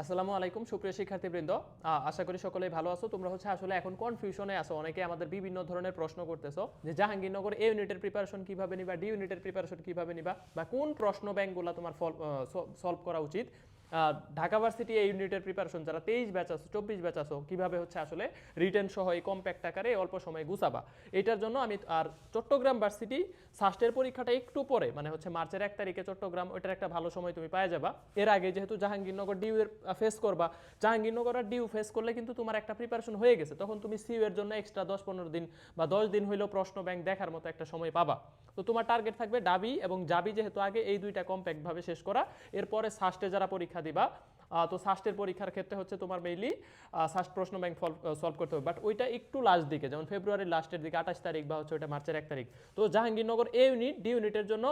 আসসালামু আলাইকুম, সুপ্রিয় শিক্ষার্থীবৃন্দ। আশা করি সকলেই ভালো আছো। তোমরা হচ্ছে আসলে এখন কনফিউশনে আছো। অনেকে আমাদের বিভিন্ন ধরনের প্রশ্ন করতেছো যে জাহাঙ্গীরনগর এ ইউনিটের প্রিপারেশন কীভাবে নিবা ডি ইউনিটের প্রিপারেশন কীভাবে নিবা বা কোন প্রশ্ন ব্যাংকগুলো তোমার সলভ করা উচিত। ঢাকা ভার্সিটি এই ইউনিটের প্রিপারেশন যারা তেইশ ব্যাচ আছো, চব্বিশ ব্যাচ আছো, কীভাবে হচ্ছে আসলে রিটার্ন সহ এই কম্প্যাক্ট আকারে অল্প সময়ে গুছাবা। এটার জন্য আমি আর চট্টগ্রাম ভার্সিটি সাস্টের পরীক্ষাটা একটু পরে মানে হচ্ছে মার্চের এক তারিখে চট্টগ্রাম, ওইটার একটা ভালো সময় তুমি পাওয়া যাবা। এর আগে যেহেতু জাহাঙ্গীরনগর ডিউ এর ফেস করবা, জাহাঙ্গীরনগর আর ডিউ ফেস করলে কিন্তু তোমার একটা প্রিপারেশন হয়ে গেছে। তখন তুমি সিউ এর জন্য এক্সট্রা দশ পনেরো দিন বা দশ দিন হইলেও প্রশ্ন ব্যাংক দেখার মতো একটা সময় পাবা। তো তোমার টার্গেট থাকবে ডাবি এবং জাবি যেহেতু আগে এই দুইটা কম্প্যাক্ট ভাবে শেষ করা। এরপরে সাস্টে যারা পরীক্ষা দিবা। তো সাস্টের পরীক্ষার ক্ষেত্রে হচ্ছে তোমার মেইনলি সাস্ট প্রশ্ন ব্যাংক সলভ করতে হবে। বাট ওইটা একটু লাস্ট দিকে, যেমন ফেব্রুয়ারির লাস্টের দিকে, আঠাশ তারিখ বা হচ্ছে ওইটা মার্চের এক তারিখ। তো জাহাঙ্গীরনগর এ ইউনিট ডি ইউনিটের জন্য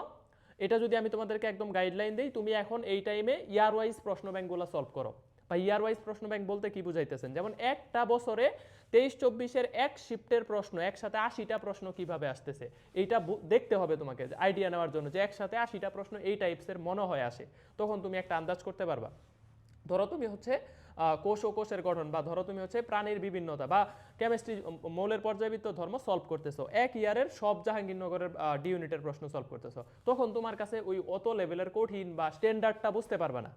এটা যদি আমি তোমাদেরকে একদম গাইডলাইন দিই, তুমি এখন এই টাইমে ইয়ার ওয়াইজ প্রশ্ন ব্যাংকগুলো সলভ করো। বা ইয়ার ওয়াইজ প্রশ্ন ব্যাংক বলতে কি বুঝাইতেছেন? যেমন একটা বছরে তেইশ চব্বিশের এক শিফটের প্রশ্ন, একসাথে আশিটা প্রশ্ন কীভাবে আসতেছে? এইটা দেখতে হবে তোমাকে আইডিয়া নেওয়ার জন্য, যে একসাথে আশিটা প্রশ্ন এই টাইপসের মনে হয় আসে। তখন তুমি একটা আন্দাজ করতে পারবা। ধরো তুমি হচ্ছে কোষ ও কোষের গঠন বা ধরো তুমি হচ্ছে প্রাণীর বিভিন্নতা বা কেমিস্ট্রি মৌলের পর্যায়বৃত্ত ধর্ম সলভ করতেছো। এক ইয়ারের সব জাহাঙ্গীরনগরের ডি ইউনিটের প্রশ্ন সলভ করতেছো। তখন তোমার কাছে ওই অত লেভেলের কঠিন বা স্ট্যান্ডার্ডটা বুঝতে পারবে না।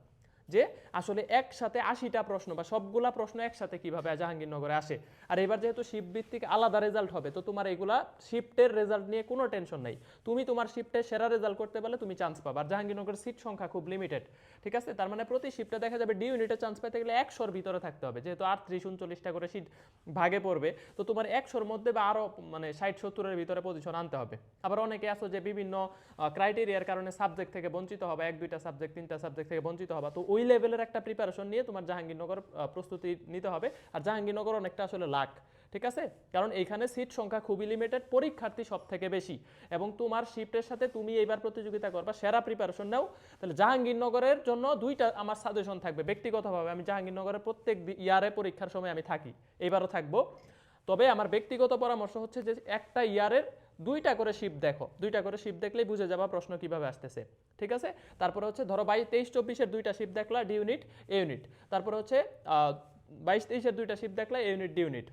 যে আসলে একসাথে আশিটা প্রশ্ন বা সবগুলা প্রশ্ন একসাথে কীভাবে জাহাঙ্গীরনগরে আসে? আর এবার যেহেতু শিফট ভিত্তিক আলাদা রেজাল্ট হবে, তো তোমার এগুলা শিফটের রেজাল্ট নিয়ে কোনো টেনশন নাই। তুমি তোমার শিফটে সেরা রেজাল্ট করতে পারলে তুমি চান্স পাবা। আর জাহাঙ্গীরনগরের সিট সংখ্যা খুব লিমিটেড ঠিক আছে? তার মানে প্রতি শিফটে দেখা যাবে ডি ইউনিটে চান্স পেতে গেলে একশোর ভিতরে থাকতে হবে। যেহেতু আটত্রিশ উনচল্লিশটা করে সিট ভাগে পড়বে, তো তোমার একশোর মধ্যে বা আরও মানে ষাট সত্তরের ভিতরে পজিশন আনতে হবে। আবার অনেকে আছো যে বিভিন্ন ক্রাইটেরিয়ার কারণে সাবজেক্ট থেকে বঞ্চিত হবে, এক, দুইটা সাবজেক্ট তিনটা সাবজেক্ট থেকে বঞ্চিত হবে, তো ওই লেভেলের একটা প্রিপারেশন নিয়ে তোমার জাহাঙ্গীরনগর প্রস্তুতি নিতে হবে। আর জাহাঙ্গীরনগর অনেকটা আসলে লাখ ঠিক আছে? কারণ এইখানে সিট সংখ্যা খুবই লিমিটেড পরীক্ষার্থী সব থেকে বেশি। এবং তোমার শিফটের সাথে তুমি এইবার প্রতিযোগিতা করবা, সেরা প্রিপারেশন নাও। তাহলে জাহাঙ্গীরনগরের জন্য দুইটা আমার সাজেশন থাকবে। ব্যক্তিগতভাবে আমি জাহাঙ্গীরনগরের প্রত্যেক ইয়ারে পরীক্ষার সময় আমি থাকি এবারও থাকব। তবে আমার ব্যক্তিগত পরামর্শ হচ্ছে যে একটা ইয়ারের দুইটা করে শিপ দেখো। দুইটা করে শিপ দেখলেই বুঝে যাবা প্রশ্ন কীভাবে আসতেছে। ঠিক আছে? তারপরে হচ্ছে, ধরো বাই তেইশ চব্বিশের দুইটা শিপ দেখলা ডি ইউনিট এ ইউনিট তারপরে হচ্ছে বাইশ তেইশের দুইটা শিপ দেখলা এ ইউনিট ডি ইউনিট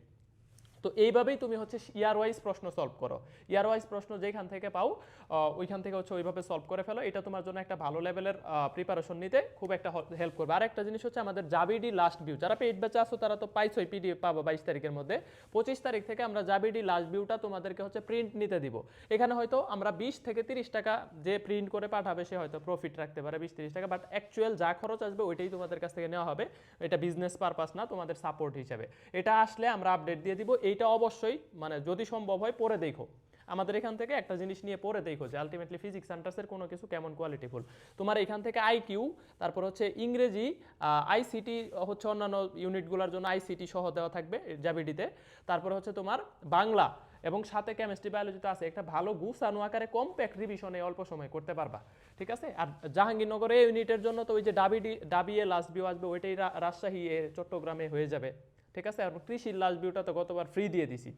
তো এইভাবেই তুমি হচ্ছে ইয়ার ওয়াইজ প্রশ্ন সলভ করো। ইয়ার ওয়াইজ প্রশ্ন যেখান থেকে পাও ওইখান থেকে হচ্ছে ওইভাবে সলভ করে ফেলো। এটা তোমার জন্য একটা ভালো লেভেলের প্রিপারেশন নিতে খুব একটা হেল্প করবে। আর একটা জিনিস হচ্ছে আমাদের জাবিডি লাস্ট ভিউ যারা পেইড ব্যাচে আসো তারা তো পাইছোই পিডিএফ পাবো বাইশ তারিখের মধ্যে। পঁচিশ তারিখ থেকে আমরা জাবিডি লাস্ট ভিউটা তোমাদেরকে হচ্ছে প্রিন্ট নিতে দিব। এখানে হয়তো আমরা বিশ থেকে তিরিশ টাকা যে প্রিন্ট করে পাঠাবে, সে হয়তো প্রফিট রাখতে পারে বিশ তিরিশ টাকা। বাট অ্যাকচুয়াল যা খরচ আসবে, ওইটাই তোমাদের কাছ থেকে নেওয়া হবে। এটা বিজনেস পারপাস না, তোমাদের সাপোর্ট হিসাবে। এটা আসলে আমরা আপডেট দিয়ে দিব। এইটা অবশ্যই মানে যদি সম্ভব হয় পরে দেখো। আমাদের এখান থেকে একটা জিনিস নিয়ে পরে দেখো যে আলটিমেটলি ফিজিক্স সেন্টার্সের কোনো কিছু কেমন কোয়ালিটিফুল তোমার এখান থেকে আইকিউ তারপর হচ্ছে ইংরেজি আইসিটি হচ্ছে অন্যান্য ইউনিটগুলোর জন্য আইসিটি সহ দেওয়া থাকবে জাবিডিতে তারপর হচ্ছে তোমার বাংলা এবং সাথে কেমিস্ট্রি বায়োলজিতে আছে। একটা ভালো গুছানো আকারে কম্প্যাক্ট রিভিশনে অল্প সময় করতে পারবা, ঠিক আছে? আর জাহাঙ্গীরনগরে ইউনিটের জন্য তো ওই যে ডাবিডি ডাবিএ লাস্ট ভিউ আসবে, ওইটাই রাজশাহী চট্টগ্রামে হয়ে যাবে। ঠিক আছে? আর কৃষির লাস্ট ভিউটা তো গতবার ফ্রি দিয়ে দিছি।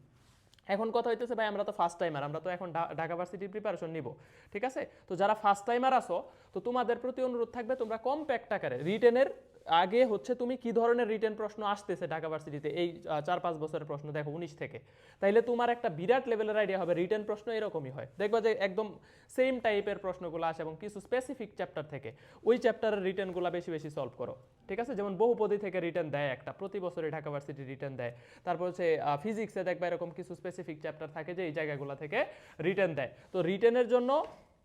এখন কথা হইতেছে, ভাই, আমরা তো ফার্স্ট টাইমার আমরা তো এখন ঢাকা ভার্সিটির প্রিপারেশন নিব। ঠিক আছে? তো যারা ফার্স্ট টাইমার আসো তো তোমাদের প্রতি অনুরোধ থাকবে, তোমরা কম্প্যাক্ট আকারে রিটেনের আগে হচ্ছে তুমি কি ধরনের রিটেন প্রশ্ন আসতেছে ঢাকা ভার্সিটিতে? এই চার পাঁচ বছরের প্রশ্ন, দেখো, উনিশ থেকে। তাইলে তোমার একটা বিরাট লেভেলের আইডিয়া হবে রিটেন প্রশ্ন এরকমই হয়। দেখবা যে একদম সেম টাইপের প্রশ্নগুলো আসে এবং কিছু স্পেসিফিক চ্যাপ্টার থেকে, ওই চ্যাপ্টারের রিটেনগুলো বেশি বেশি সলভ করো। ঠিক আছে? যেমন বহুপদী থেকে রিটার্ন দেয় একটা, প্রতি বছরে ঢাকা ভার্সিটি রিটার্ন দেয়। তারপর হচ্ছে ফিজিক্সে দেখবা এরকম কিছু স্পেসিফিক চ্যাপ্টার থাকে যে এই জায়গাগুলো থেকে রিটার্ন দেয়। তো রিটার্নের জন্য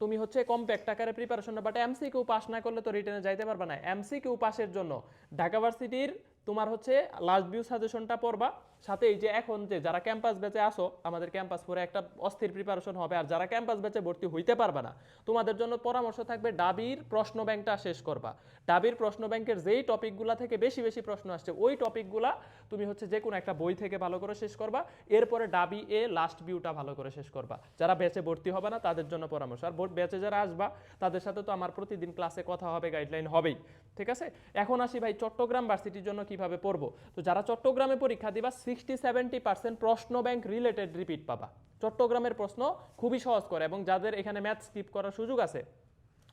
তুমি হচ্ছে কম্প্যাক্ট আকারে প্রিপারেশন বাট এমসি কেউ পাস না করলে তো রিটার্নে যাইতে পারবে না। এমসি কেউ পাসের জন্য ঢাকা ভার্সিটির তোমার হচ্ছে লাস্ট ভিউ সাজেশনটা পড়বা। সাথে এই যে এখন যে যারা ক্যাম্পাস ব্যাচে আসো, আমাদের ক্যাম্পাস পরে একটা অস্থির প্রিপারেশন হবে। আর যারা ক্যাম্পাস ব্যাচে ভর্তি হইতে পারবে না, তোমাদের জন্য পরামর্শ থাকবে ডাবির প্রশ্ন ব্যাংকটা শেষ করবা। ডাবির প্রশ্ন ব্যাংকের যেই টপিকগুলা থেকে বেশি বেশি প্রশ্ন আসছে, ওই টপিকগুলা তুমি হচ্ছে যে কোনো একটা বই থেকে ভালো করে শেষ করবা। এরপরে ডাবি এ লাস্ট ভিউটা ভালো করে শেষ করবা। যারা ব্যাচে ভর্তি হবে না, তাদের জন্য পরামর্শ। আর ব্যাচে যারা আসবা, তাদের সাথে তো আমার প্রতিদিন ক্লাসে কথা হবে গাইডলাইন হবেই। ঠিক আছে? এখন আসি ভাই, চট্টগ্রাম ভার্সিটির জন্য কীভাবে পড়ব? তো যারা চট্টগ্রামে পরীক্ষা দিবা সিক্সটি সেভেন্টি পার্সেন্ট প্রশ্ন ব্যাংক রিলেটেড রিপিট পাবা। চট্টগ্রামের প্রশ্ন খুবই সহজ করে এবং যাদের এখানে ম্যাথ স্কিপ করার সুযোগ আছে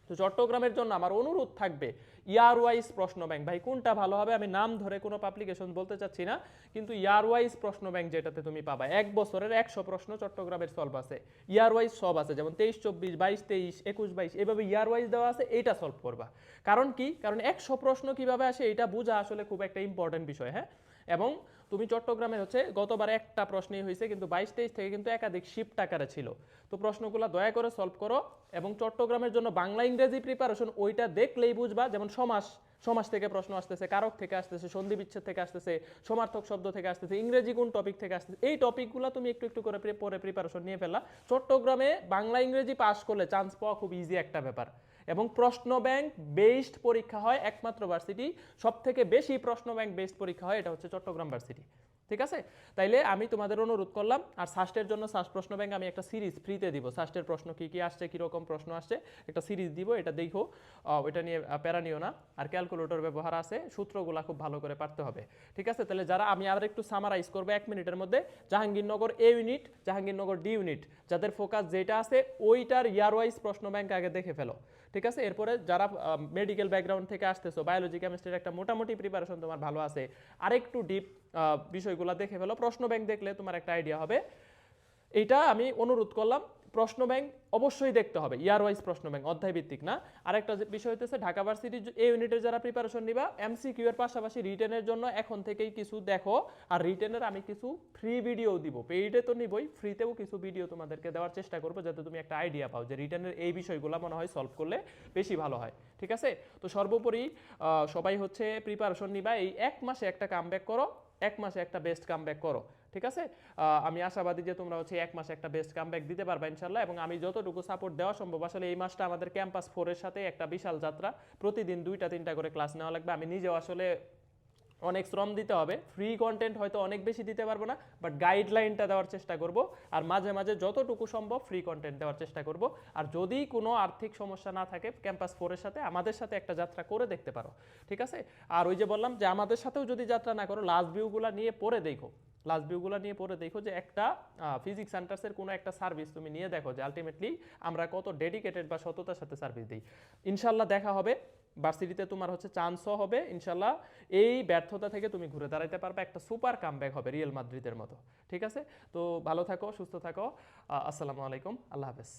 তো চট্টগ্রামের জন্য আমার অনুরোধ থাকবে ইয়ার ওয়াইজ প্রশ্ন ব্যাংক। ভাই, কোনটা ভালো হবে? আমি নাম ধরে কোনো পাবলিকেশন বলতে চাচ্ছি না, কিন্তু ইয়ার ওয়াইজ প্রশ্ন ব্যাংক যেটাতে তুমি পাবা। এক বছরের একশো প্রশ্ন চট্টগ্রামের সলভ আছে। ইয়ার ওয়াইজ সব আছে, যেমন তেইশ, চব্বিশ, বাইশ, তেইশ, একুশ, বাইশ, এভাবে ইয়ার ওয়াইজ দেওয়া আছে, এইটা সলভ করবা। কারণ কি? কারণ একশো প্রশ্ন কীভাবে আসে, এটা বোঝা আসলে খুব একটা ইম্পর্টেন্ট বিষয় হ্যাঁ? এবং তুমি চট্টগ্রামে হচ্ছে গতবার একটা প্রশ্নই হয়েছে কিন্তু বাইশ তেইশ থেকে কিন্তু একাধিক শিফট আকারে ছিল। তো প্রশ্নগুলো দয়া করে সলভ করো এবং চট্টগ্রামের জন্য বাংলা ইংরেজি প্রিপারেশন ওইটা দেখলেই বুঝবা, যেমন সমাস সমাজ থেকে প্রশ্ন আসতেছে, কারক থেকে আসতেছে, সন্ধি বিচ্ছেদ থেকে আসতেছে, সমার্থক শব্দ থেকে আসতেছে, ইংরেজি কোন টপিক থেকে আসতেছে, এই টপিকগুলো তুমি একটু একটু করে পরে প্রিপারেশন নিয়ে ফেলা চট্টগ্রামে বাংলা ইংরেজি পাস করলে চান্স পাওয়া খুব ইজি একটা ব্যাপার। এবং প্রশ্ন ব্যাংক বেসড পরীক্ষা হয় একমাত্র ভার্সিটি সব থেকে বেশি প্রশ্ন ব্যাংক বেসড পরীক্ষা হয়, এটা হচ্ছে চট্টগ্রাম ভার্সিটি ঠিক আছে? তাইলে আমি তোমাদের অনুরোধ করলাম, আর সাস্টের জন্য সাস্ট প্রশ্ন ব্যাংক আমি একটা সিরিজ ফ্রিতে দিব। সাস্টের প্রশ্ন কি কি আসছে, কীরকম প্রশ্ন আসছে, একটা সিরিজ দিব, এটা দেখো। এটা নিয়ে প্যারা নিও না। আর ক্যালকুলেটর ব্যবহার আছে, সূত্রগুলা খুব ভালো করে পারতে হবে। ঠিক আছে? তাহলে যারা, আমি আর একটু সামারাইজ করব এক মিনিটের মধ্যে। Jahangirnagar A unit Jahangirnagar D unit যাদের ফোকাস যেটা আছে, ওইটার ইয়ার ওয়াইজ প্রশ্ন ব্যাংক আগে দেখে ফেলো। ঠিক আছে? এরপরে যারা মেডিকেল ব্যাকগ্রাউন্ড থেকে আসতেছো বায়োলজি কেমিস্ট্রির একটা মোটামুটি প্রিপারেশন তোমার ভালো আছে, আরেকটু ডিপ বিষয়গুলো দেখে ফেলো। প্রশ্ন ব্যাংক দেখলে তোমার একটা আইডিয়া হবে। এটা আমি অনুরোধ করলাম প্রশ্ন ব্যাংক অবশ্যই দেখতে হবে। ইয়ার ওয়াইজ প্রশ্ন ব্যাংক অধ্যায় ভিত্তিক না? আরেকটা বিষয় হতেছে ঢাকা ভার্সিটি এই ইউনিটের যারা প্রিপারেশন নিবা এমসিকিউ এর পাশাপাশি রিটেনের জন্য এখন থেকেই কিছু দেখো। আর রিটেনের আমি কিছু ফ্রি ভিডিও দিব। পেইডে তো নিবই ফ্রিতেও কিছু ভিডিও তোমাদেরকে দেওয়ার চেষ্টা করব, যাতে তুমি একটা আইডিয়া পাও যে রিটেনের এই বিষয়গুলো মনে হয় সলভ করলে বেশি ভালো হয়। ঠিক আছে? তো সর্বোপরি সবাই হচ্ছে প্রিপারেশন নিবা। এই এক মাসে একটা কামব্যাক করো। এক মাসে একটা বেস্ট কাম ব্যাক করো, ঠিক আছে? আমি আশাবাদী যে তোমরা হচ্ছে এক মাসে একটা বেস্ট কামব্যাক দিতে পারবে ইনশাল্লাহ এবং আমি যতটুকু সাপোর্ট দেওয়া সম্ভব, আসলে এই মাসটা আমাদের ক্যাম্পাস ফোরের সাথে একটা বিশাল যাত্রা। প্রতিদিন দুইটা, তিনটা করে ক্লাস নেওয়া লাগবে। আমি নিজেও আসলে অনেক শ্রম দিতে হবে। ফ্রি কন্টেন্ট হয়তো অনেক বেশি দিতে পারব না বাট গাইডলাইনটা দেওয়ার চেষ্টা করব আর মাঝে মাঝে যতটুকু সম্ভব ফ্রি কন্টেন্ট দেওয়ার চেষ্টা করব। আর যদি কোনো আর্থিক সমস্যা না থাকে ক্যাম্পাস ফোরের সাথে আমাদের সাথে একটা যাত্রা করে দেখতে পারো, ঠিক আছে? আর ওই যে বললাম যে আমাদের সাথেও যদি যাত্রা না করো লাস্ট ভিউগুলো নিয়ে পরে দেখো। লাস্ট ভিউগুলো নিয়ে পরে দেখো যে একটা ফিজিক্স সেন্টার্সের কোনো একটা সার্ভিস তুমি নিয়ে দেখো যে আলটিমেটলি আমরা কত ডেডিকেটেড বা সততার সাথে সার্ভিস দিই। ইনশাল্লাহ দেখা হবে। ভার্সিটিতে তোমার হচ্ছে চান্সও হবে। ইনশাল্লাহ এই ব্যর্থতা থেকে তুমি ঘুরে দাঁড়াইতে পারবে। একটা সুপার কামব্যাক হবে রিয়েল মাদ্রিদের মতো। ঠিক আছে? তো ভালো থাকো, সুস্থ থাকো। আসসালামু আলাইকুম। আল্লাহ হাফেজ।